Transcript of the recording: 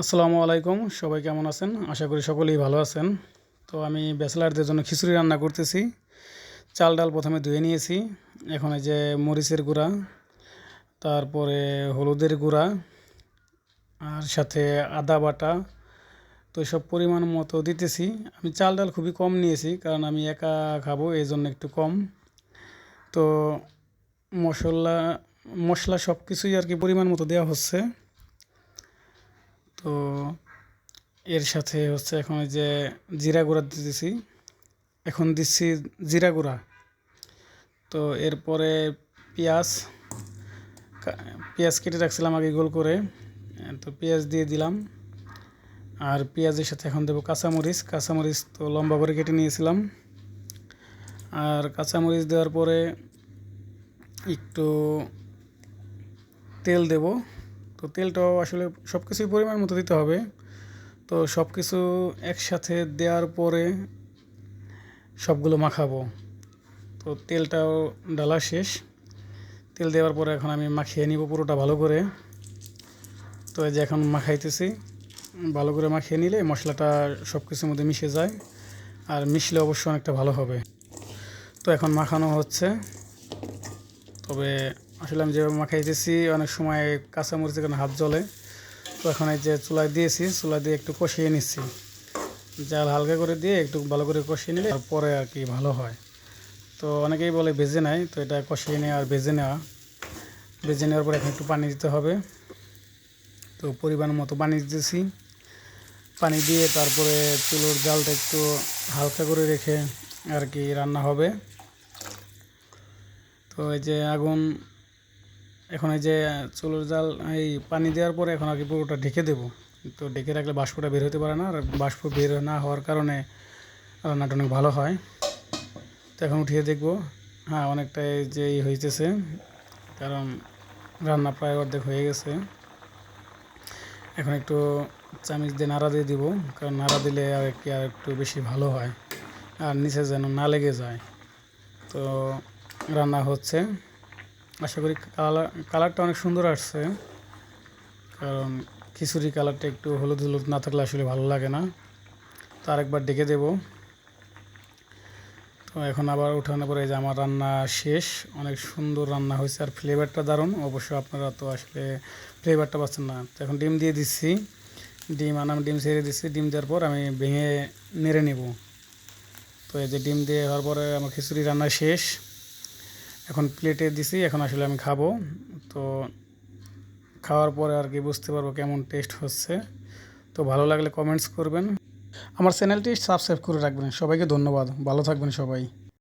আসসালামু আলাইকুম, সবাই কেমন আছেন? আশা করি সকলেই ভালো আছেন। তো আমি ব্যাচেলারদের জন্য খিচুড়ি রান্না করতেছি। চাল ডাল প্রথমে ধুয়ে নিয়েছি। এখন এই যে মরিচের গুঁড়া, তারপরে হলুদের গুঁড়া, আর সাথে আদা বাটা, তো সব পরিমাণ মতো দিতেছি। আমি চাল ডাল খুবই কম নিয়েছি, কারণ আমি একা খাব এই জন্য একটু কম। তো মশলা মশলা সব কিছুই আর কি পরিমাণ মতো দেওয়া হচ্ছে। তো এর সাথে হচ্ছে এখন ওই যে জিরা গুঁড়া দিতেছি। এখন দিচ্ছি জিরা গুঁড়া। তো এরপরে পেঁয়াজ পেঁয়াজ কেটে রাখছিলাম আগে গোল করে। তো পেঁয়াজ দিয়ে দিলাম। আর পেঁয়াজের সাথে এখন দেবো কাঁচামরিচ। কাঁচামরিচ তো লম্বা করে কেটে নিয়েছিলাম। আর কাঁচামরিচ দেওয়ার পরে একটু তেল দেবো। তো তেলটাও আসলে সব কিছুই পরিমাণ মতো দিতে হবে। তো সব কিছু একসাথে দেওয়ার পরে সবগুলো মাখাবো। তো তেলটাও ডালা শেষ। তেল দেওয়ার পরে এখন আমি মাখিয়ে নিব পুরোটা ভালো করে। তো এই যে এখন মাখাইতেছি, ভালো করে মাখিয়ে নিলে মশলাটা সব কিছুর মধ্যে মিশে যায় আর মিশলে অবশ্যই অনেকটা ভালো হবে। তো এখন মাখানো হচ্ছে। তবে আসলে আমি যেভাবে মাখাইতেছি অনেক সময় কাঁচামরিচের কারণে হাত জ্বলে। তো এখন এই যে চুলায় দিয়েছি চুলা দিয়ে একটু কষিয়ে নিচ্ছি। জাল হালকা করে দিয়ে একটু ভালো করে কষিয়ে নিলে পরে আর কি ভালো হয়। তো অনেকেই বলে ভেজে নেয় তো এটা কষিয়ে নেওয়া আর ভেজে নেওয়া। ভেজে নেওয়ার পরে এখন একটু পানি দিতে হবে। তো পরিমাণ মতো পানি দিতেছি। পানি দিয়ে তারপরে চুলোর জালটা একটু হালকা করে রেখে আর কি রান্না হবে। তো এই যে আগুন এখন এই যে চুলোর জাল, এই পানি দেওয়ার পরে এখন আর কি পুরোটা ঢেকে দেবো। তো ঢেকে রাখলে বাষ্পটা বের হতে পারে না, আর বাষ্প বের না হওয়ার কারণে রান্নাটা অনেক ভালো হয়। তো এখন উঠিয়ে দেখব। হ্যাঁ অনেকটাই যে হইতেছে, কারণ রান্না প্রায় অর্ধেক হয়ে গেছে। এখন একটু চামিচ দিয়ে নাড়া দিয়ে দিব, কারণ নাড়া দিলে আর কি আর একটু বেশি ভালো হয়, আর নিচে যেন না লেগে যায়। তো রান্না হচ্ছে। আশা করি কালার, কালারটা অনেক সুন্দর আসছে। কারণ খিচুড়ি কালারটা একটু হলুদ হলুদ না থাকলে আসলে ভালো লাগে না। তো আরেকবার ডেকে দেব। তো এখন আবার উঠানোর পরে যে আমার রান্না শেষ, অনেক সুন্দর রান্না হয়েছে আর ফ্লেভারটা দারুণ। অবশ্য আপনারা তো আসলে ফ্লেভারটা পাচ্ছেন না। তো এখন ডিম দিয়ে দিচ্ছি। ডিম আনাম, ডিম ছেড়ে দিচ্ছি। ডিম দেওয়ার পর আমি ভেঙে নেড়ে নেব। তো এই যে ডিম দিয়ে হওয়ার পরে আমার খিচুড়ি রান্না শেষ। এখন প্লেটে দিছি, এখন আসলে আমি খাব। তো খাওয়ার পরে আর কি বুঝতে পারব কেমন টেস্ট হচ্ছে। তো ভালো লাগলে কমেন্টস করবেন। আমার চ্যানেলটি সাবস্ক্রাইব করে রাখবেন। সবাইকে ধন্যবাদ। ভালো থাকবেন সবাই।